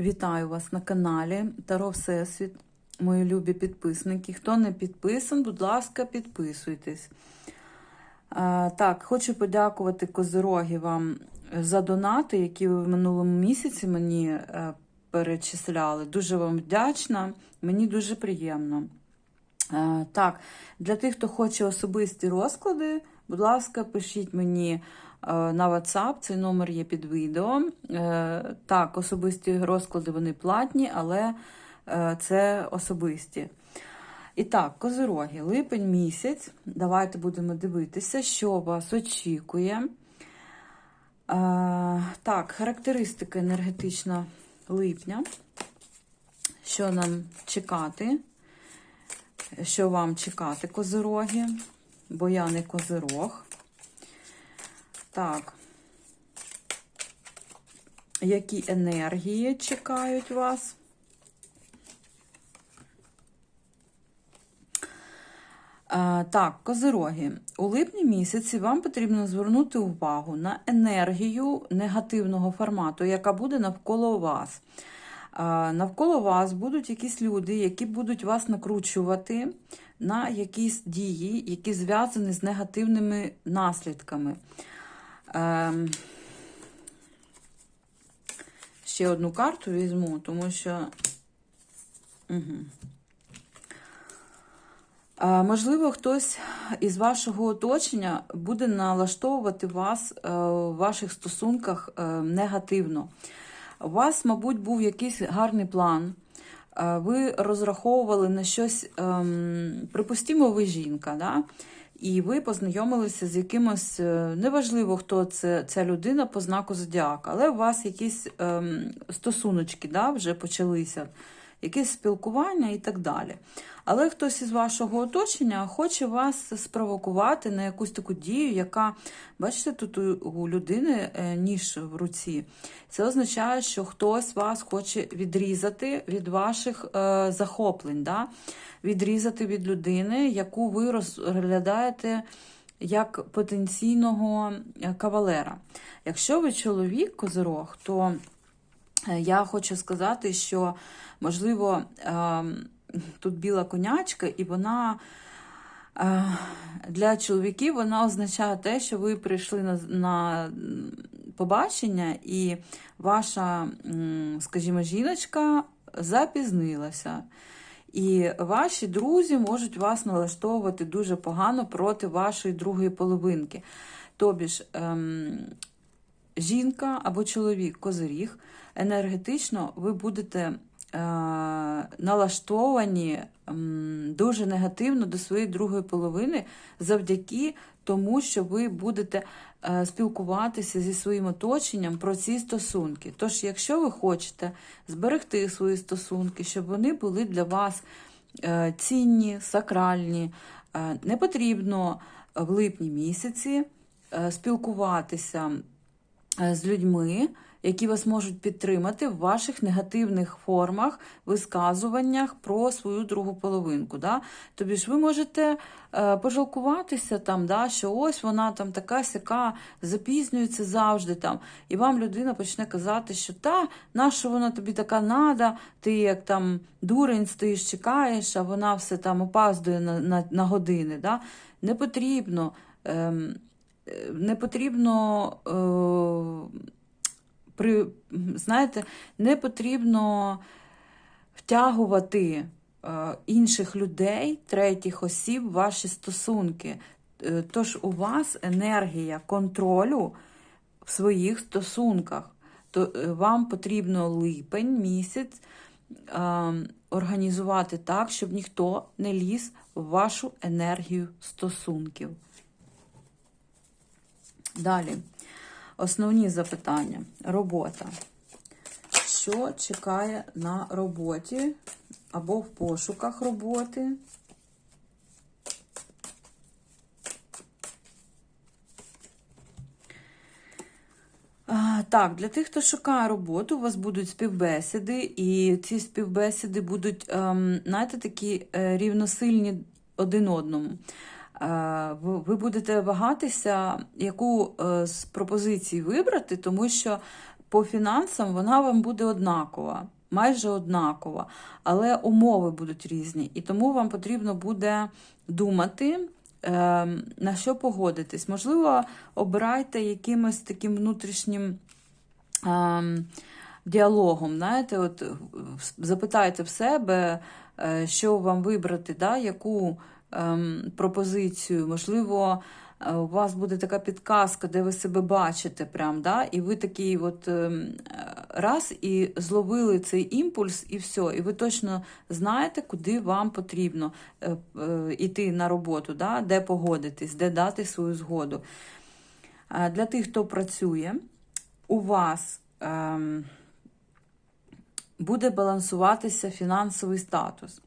Вітаю вас на каналі Таро Всесвіт, мої любі підписники. Хто не підписан, будь ласка, підписуйтесь. Так, хочу подякувати Козироги вам за донати, які ви в минулому місяці мені е, перечисляли. Дуже вам вдячна, мені дуже приємно. Е, так, для тих, хто хоче особисті розклади, будь ласка, пишіть мені на WhatsApp, цей номер є під відео. Е, Так, особисті розклади вони платні, але е, це особисті. І так, козироги, липень місяць. Давайте будемо дивитися, що вас очікує. Е, Так, характеристика енергетична липня. Що нам чекати? Що вам чекати, козироги? Бо я не козирог. Так. Які енергії чекають вас? Так, козироги, у липні місяці вам потрібно звернути увагу на енергію негативного формату, яка буде навколо вас. Навколо вас будуть якісь люди, які будуть вас накручувати на якісь дії, які зв'язані з негативними наслідками. Ем, Ще одну карту візьму, тому що. Угу. Е, Можливо, хтось із вашого оточення буде налаштовувати вас е, в ваших стосунках е, негативно. У вас, мабуть, був якийсь гарний план. е, Ви розраховували на щось, ем, припустімо, ви жінка, да? І ви познайомилися з якимось, е, неважливо, хто це ця людина по знаку зодіака, але у вас якісь ем, стосуночки да, вже почалися, якесь спілкування і так далі. Але хтось із вашого оточення хоче вас спровокувати на якусь таку дію, яка, бачите, тут у- людини е, ніж в руці. Це означає, що хтось вас хоче відрізати від ваших е, захоплень, да? відрізати від людини, яку ви розглядаєте як потенційного е, кавалера. Якщо ви чоловік, козирог, то я хочу сказати, що можливо. ем, тут біла конячка, і вона е, для чоловіків вона означає те, що ви прийшли на, побачення, і ваша, скажімо, жіночка запізнилася. І ваші друзі можуть вас налаштовувати дуже погано проти вашої другої половинки. Тобі ж, ем, жінка або чоловік козиріг, енергетично ви будете е, налаштовані дуже негативно до своєї другої половини завдяки тому, що ви будете е, спілкуватися зі своїм оточенням про ці стосунки. Тож, якщо ви хочете зберегти свої стосунки, щоб вони були для вас е, цінні, сакральні, не потрібно в липні місяці спілкуватися з людьми, які вас можуть підтримати в ваших негативних формах, висказуваннях про свою другу половинку. Да? Тобі ж ви можете е, пожалкуватися, там, да, що ось вона там така сяка, запізнюється завжди. там, І вам людина почне казати, що та, нащо вона тобі така нада, ти як там дурень стоїш, чекаєш, а вона все там опаздує на, на, на години. Да? Не потрібно. Ем, е, не потрібно, е, при, знаєте, не потрібно втягувати е, інших людей, третіх осіб ваші стосунки. Е, Тож у вас енергія контролю в своїх стосунках. То е, вам потрібно липень місяць організувати так, щоб ніхто не ліз в вашу енергію стосунків. Далі. Основні запитання. Робота. Що чекає на роботі або в пошуках роботи? Так, для тих, хто шукає роботу, у вас будуть співбесіди, і ці співбесіди будуть, ем, знаєте, такі е, рівносильні один одному. Е, ви будете вагатися, яку е, з пропозицій вибрати, тому що по фінансам вона вам буде однакова, майже однакова, але умови будуть різні. І тому вам потрібно буде думати, е, на що погодитись. Можливо, обирайте якимось таким внутрішнім. ем, Діалогом, знаєте, от запитайте в себе, що вам вибрати, да, яку пропозицію. Можливо, е, у вас буде така підказка, де ви себе бачите, прям, да, і ви такий от ем, е, раз і зловили цей імпульс, і все. І ви точно знаєте, куди вам потрібно е, е, іти на роботу, да, де погодитись, де дати свою згоду. Е, Для тих, хто працює, у вас. ем, буде балансуватися фінансовий статус.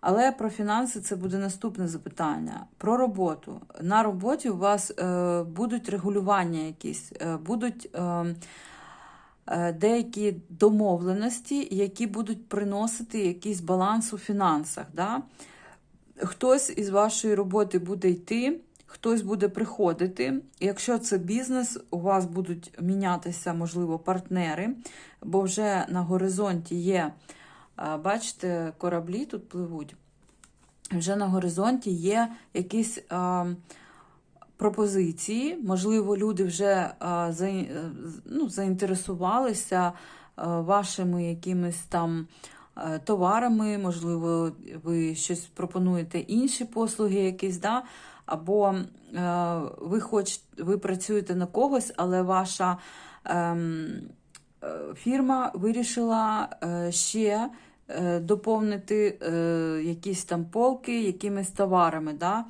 Але про фінанси це буде наступне запитання. Про роботу. На роботі у вас е, будуть регулювання якісь, е, будуть е, е, деякі домовленості, які будуть приносити якийсь баланс у фінансах. Да? Хтось із вашої роботи буде йти, хтось буде приходити. Якщо це бізнес, у вас будуть мінятися, можливо, партнери, бо вже на горизонті є, бачите, кораблі тут пливуть. Вже на горизонті є якісь а, пропозиції. Можливо, люди вже а, за, е, ну, заінтересувалися а, вашими якимись там е, товарами, можливо, ви щось пропонуєте інші послуги, якісь, да? або е, ви хоч, ви працюєте на когось, але ваша ем, е, фірма вирішила е, ще доповнити е, якісь там полки якимись товарами. Да?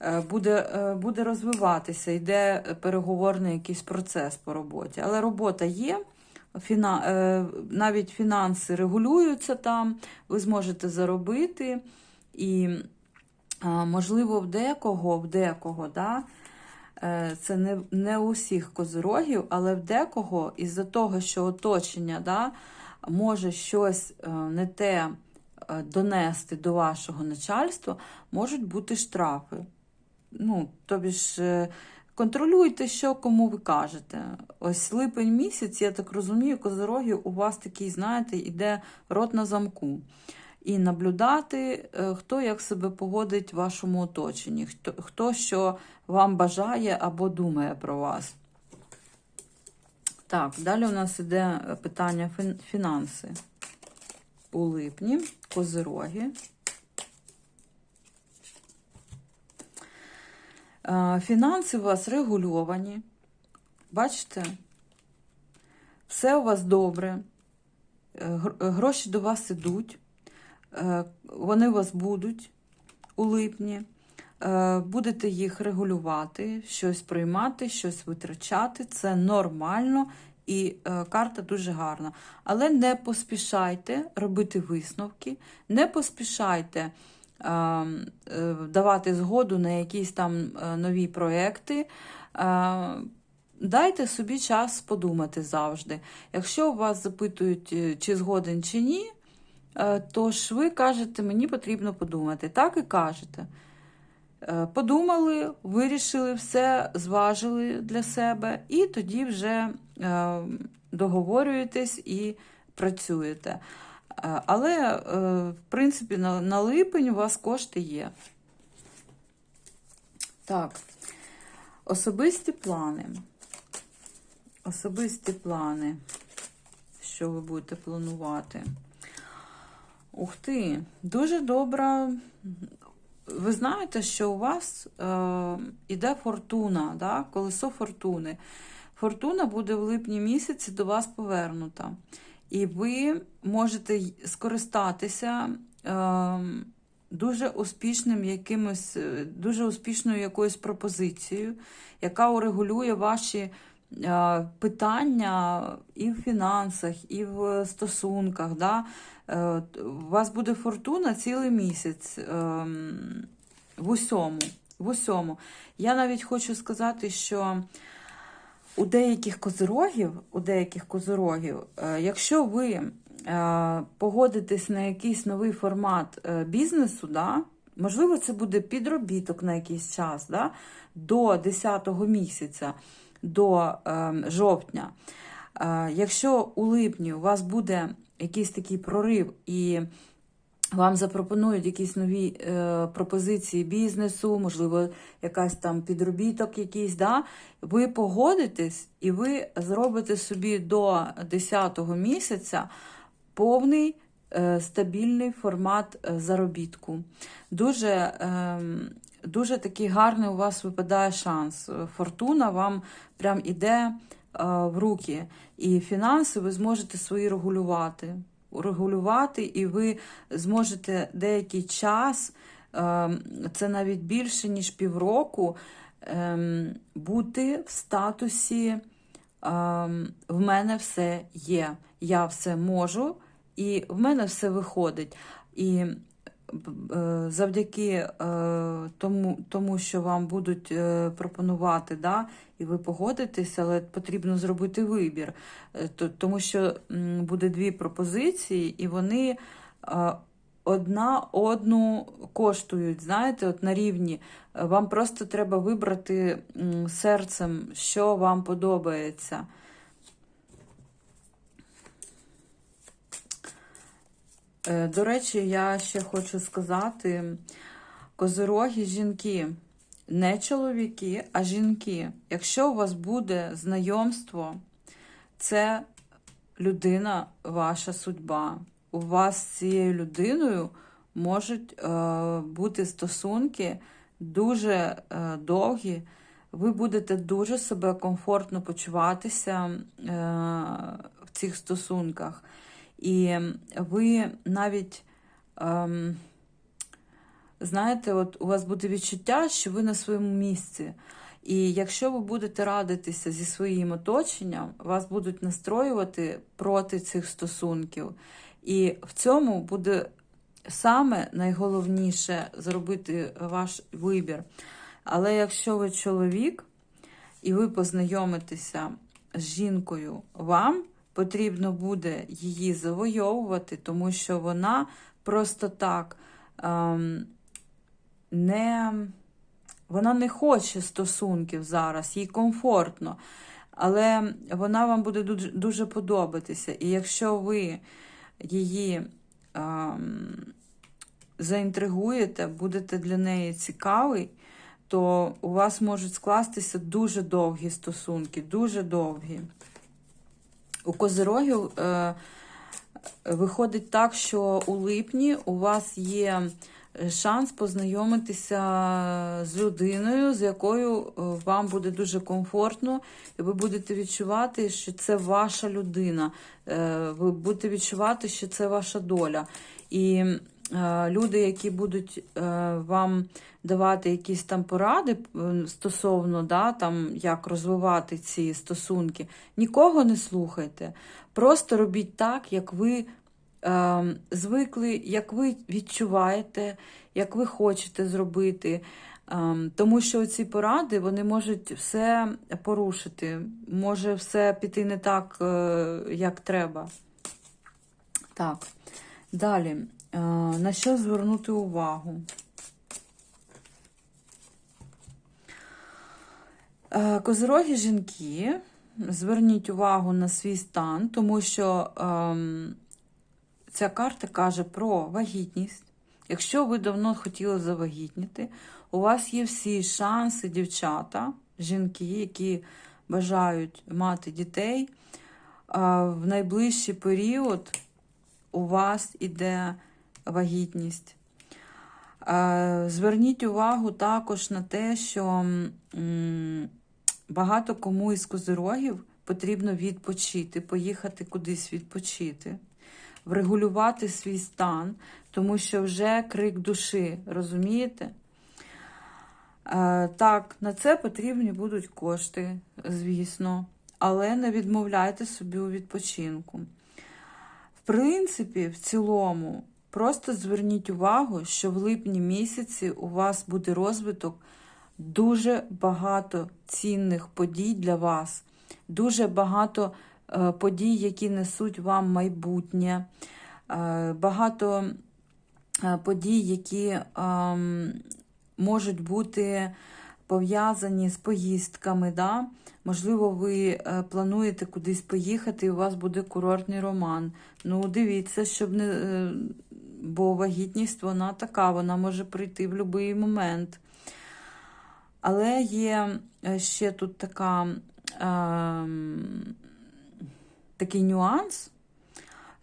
Е, Буде, е, буде розвиватися, йде переговорний якийсь процес по роботі. Але робота є, фіна, е, навіть фінанси регулюються там, ви зможете заробити. І, можливо, в декого, в декого, да, е, це не, не у всіх козирогів, але в декого із-за того, що оточення да, може щось е, не те е, донести до вашого начальства, можуть бути штрафи. Ну, тобі ж е, контролюйте, що кому ви кажете. Ось липень місяць, я так розумію, козороги у вас такий, знаєте, іде рот на замку. І наблюдати, хто як себе поводить в вашому оточенні, хто, хто що вам бажає або думає про вас. Так, далі у нас іде питання фінанси. У липні, козироги. Е, Фінанси у вас регульовані. Бачите? Все у вас добре. Е, Гроші до вас ідуть. Е, Вони у вас будуть у липні. Е, Будете їх регулювати, щось приймати, щось витрачати. Це нормально і е, карта дуже гарна. Але не поспішайте робити висновки, не поспішайте е, е, давати згоду на якісь там нові проекти. Дайте собі час подумати завжди. Якщо вас запитують, чи згоден чи ні, то ж ви кажете, мені потрібно подумати. Так і кажете. Е, Подумали, вирішили все, зважили для себе, і тоді вже е, договорюєтесь і працюєте. Е, Але, в принципі, на липень у вас кошти є. Так, особисті плани. Особисті плани, що ви будете планувати. Ух ти, дуже добра. Ви знаєте, що у вас е, іде фортуна, да? колесо фортуни. Фортуна буде в липні місяці до вас повернута. І ви можете скористатися е, дуже успішним якимось, е, дуже успішною якоюсь пропозицією, яка урегулює ваші питання і в фінансах, і в стосунках. Да? Е, У вас буде фортуна цілий місяць ем, в усьому. В усьому. Я навіть хочу сказати, що у деяких козирогів, у деяких козирогів, е, якщо ви е, погодитесь на якийсь новий формат е, бізнесу, да, можливо, це буде підробіток на якийсь час, да, до 10-го місяця, до е, жовтня. Е, Якщо у липні у вас буде якийсь такий прорив і вам запропонують якісь нові е, пропозиції бізнесу, можливо, якась там підробіток якийсь, да? ви погодитесь і ви зробите собі до 10-го місяця повний е, стабільний формат е, заробітку. Дуже, е, дуже такий гарний у вас випадає шанс. Фортуна вам прям іде е, в руки. І фінанси ви зможете свої регулювати. Регулювати, і ви зможете деякий час, е, це навіть більше, ніж півроку, е, бути в статусі е, в мене все є, я все можу, і в мене все виходить. І е, завдяки е, тому, тому, що вам будуть е, пропонувати, да, і ви погодитесь, але потрібно зробити вибір. Е, Тому що буде дві пропозиції, і вони е, одна одну коштують, знаєте, от на рівні. Е, Вам просто треба вибрати серцем, що вам подобається. До речі, я ще хочу сказати: козироги жінки, не чоловіки, а жінки. Якщо у вас буде знайомство, це людина ваша судьба. У вас з цією людиною можуть е, бути стосунки дуже е, довгі. Ви будете дуже себе комфортно почуватися е, в цих стосунках. І ви навіть, ем, знаєте, от у вас буде відчуття, що ви на своєму місці. І якщо ви будете радитися зі своїм оточенням, вас будуть настроювати проти цих стосунків. І в цьому буде саме найголовніше зробити ваш вибір. Але якщо ви чоловік і ви познайомитеся з жінкою, вам потрібно буде її завойовувати, тому що вона просто так ем, не, вона не хоче стосунків зараз, їй комфортно, але вона вам буде дуже, дуже подобатися. І якщо ви її ем, заінтригуєте, будете для неї цікавий, то у вас можуть скластися дуже довгі стосунки, дуже довгі. У козирогів е, виходить так, що у липні у вас є шанс познайомитися з людиною, з якою е, вам буде дуже комфортно, і ви будете відчувати, що це ваша людина. Е, ви будете відчувати, що це ваша доля. І люди, які будуть е, вам давати якісь там поради е, стосовно да, там, як розвивати ці стосунки, нікого не слухайте. Просто робіть так, як ви е, звикли, як ви відчуваєте, як ви хочете зробити. Е, тому що ці поради вони можуть все порушити, може все піти не так, е, як треба. Так, далі. Е, на що звернути увагу? Е, жінки, зверніть увагу на свій стан, тому що ем, ця карта каже про вагітність. Якщо ви давно хотіли завагітніти, у вас є всі шанси, дівчата, жінки, які бажають мати дітей. е, В найближчий період у вас іде вагітність. Зверніть увагу також на те, що багато кому із козирогів потрібно відпочити, поїхати кудись відпочити, врегулювати свій стан, тому що вже крик душі, розумієте? Так, на це потрібні будуть кошти, звісно, але не відмовляйте собі у відпочинку. В принципі, в цілому, просто зверніть увагу, що в липні місяці у вас буде розвиток дуже багато цінних подій для вас, дуже багато е, подій, які несуть вам майбутнє, е, багато е, подій, які ем, можуть бути пов'язані з поїздками. Да? Можливо, ви плануєте кудись поїхати, і у вас буде курортний роман. Ну, дивіться, щоб не. Е, Бо вагітність вона така, вона може прийти в будь-який момент. Але є е, ще тут така, ем, такий нюанс,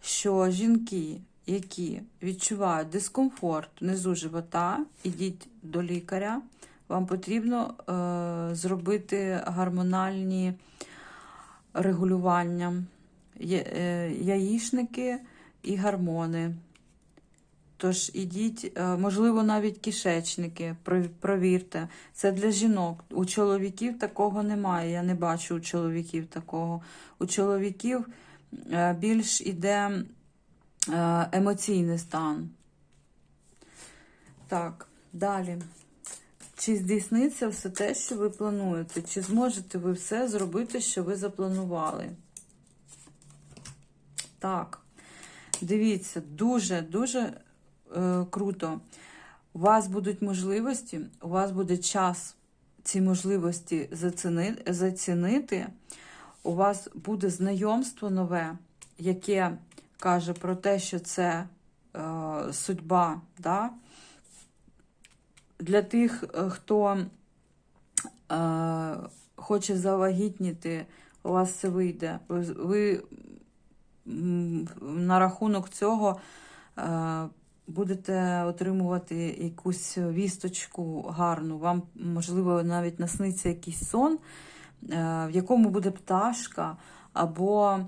що жінки, які відчувають дискомфорт внизу живота, ідіть до лікаря. Вам потрібно е, зробити гормональні регулювання, Є- е, яєчники і гормони. Тож ідіть, е, можливо, навіть кишечники, провірте. Це для жінок. У чоловіків такого немає. Я не бачу у чоловіків такого. У чоловіків е, більш іде е, емоційний стан. Так, далі. Чи здійсниться все те, що ви плануєте? Чи зможете ви все зробити, що ви запланували? Так. Дивіться, дуже-дуже е, круто. У вас будуть можливості, у вас буде час ці можливості зацінити. У вас буде знайомство нове, яке каже про те, що це е, судьба. Да? Для тих, е, хто е, хоче завагітніти, у вас це вийде. Ви, ви на рахунок цього е, будете отримувати якусь вісточку гарну. Вам, можливо, навіть насниться якийсь сон, е, в якому буде пташка, або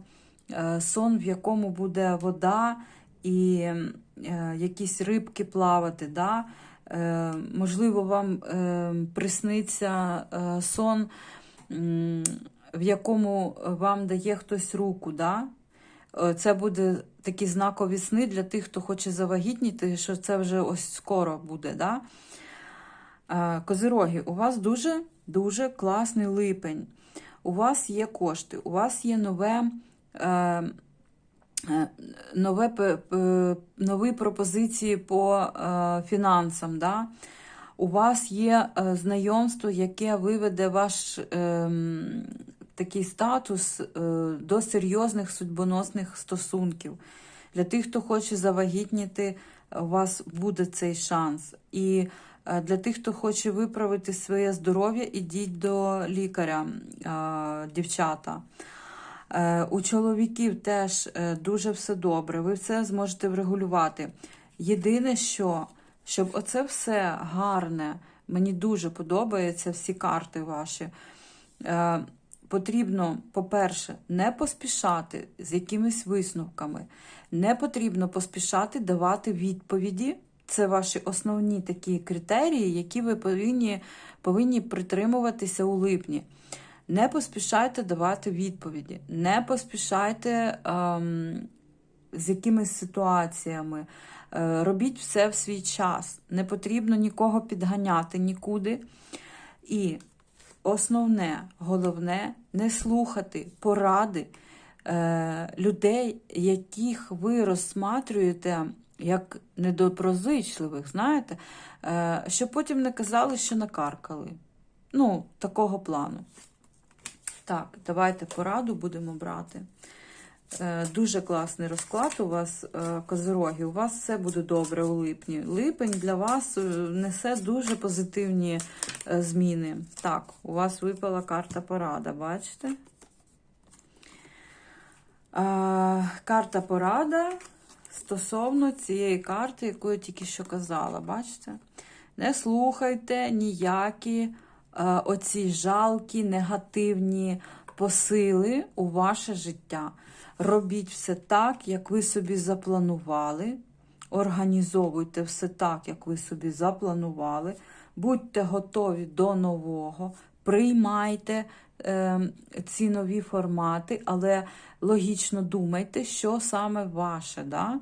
е, сон, в якому буде вода і е, якісь рибки плавати. Да? Можливо, вам присниться сон, в якому вам дає хтось руку. Да? Е, Це буде такі знакові сни для тих, хто хоче завагітніти, що це вже ось скоро буде. Да? Е, Козироги, у вас дуже дуже класний липень. У вас є кошти, у вас є нове. Е, Нове, нові пропозиції по фінансам. Да? У вас є знайомство, яке виведе ваш ем, такий статус е, до серйозних судьбоносних стосунків. Для тих, хто хоче завагітніти, у вас буде цей шанс. І е, для тих, хто хоче виправити своє здоров'я, ідіть до лікаря, е, дівчата. Е, У чоловіків теж е, дуже все добре, ви все зможете врегулювати. Єдине, що, щоб оце все гарне, мені дуже подобаються всі карти ваші. Потрібно, по-перше, не поспішати з якимись висновками. Не потрібно поспішати давати відповіді. Це ваші основні такі критерії, які ви повинні, повинні притримуватися у липні. Не поспішайте давати відповіді, не поспішайте ем, з якимись ситуаціями. Е, робіть все в свій час. Не потрібно нікого підганяти нікуди. І основне, головне, не слухати поради е, людей, яких ви розсматрюєте як недопрозичливих, знаєте, е, щоб потім не казали, що накаркали. Ну, такого плану. Так, давайте пораду будемо брати. Е, Дуже класний розклад у вас, е, козироги. У вас все буде добре у липні. Липень для вас е, несе дуже позитивні зміни. Так, у вас випала карта порада, бачите? Карта порада стосовно цієї карти, яку я тільки що казала, бачите? Не слухайте ніякі оці жалкі, негативні посили у ваше життя. Робіть все так, як ви собі запланували. Організовуйте все так, як ви собі запланували. Будьте готові до нового, приймайте е, ці нові формати, але логічно думайте, що саме ваше. Да?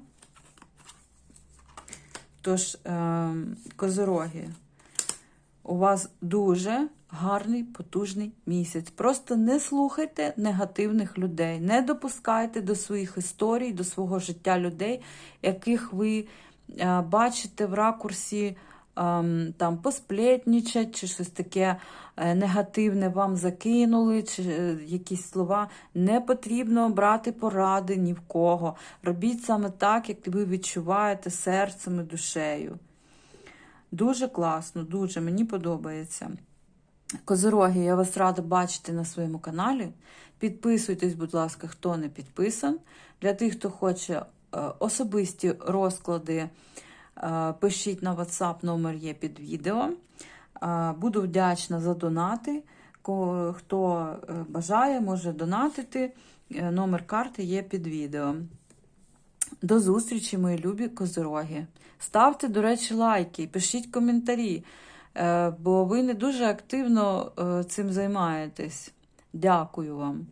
Тож, е, козороги, у вас дуже гарний, потужний місяць. Просто не слухайте негативних людей, не допускайте до своїх історій, до свого життя людей, яких ви е, бачите в ракурсі ем, там посплетнічать, чи щось таке е, негативне вам закинули, чи е, якісь слова. Не потрібно брати поради ні в кого. Робіть саме так, як ви відчуваєте серцем і душею. Дуже класно, дуже мені подобається. Козороги, я вас рада бачити на своєму каналі. Підписуйтесь, будь ласка, хто не підписан. Для тих, хто хоче е, особисті розклади, е, пишіть на WhatsApp, номер є під відео. Е, Буду вдячна за донати. Хто бажає, може донатити. Номер карти є під відео. До зустрічі, мої любі козороги. Ставте, до речі, лайки, пишіть коментарі, бо ви не дуже активно е, цим займаєтесь. Дякую вам.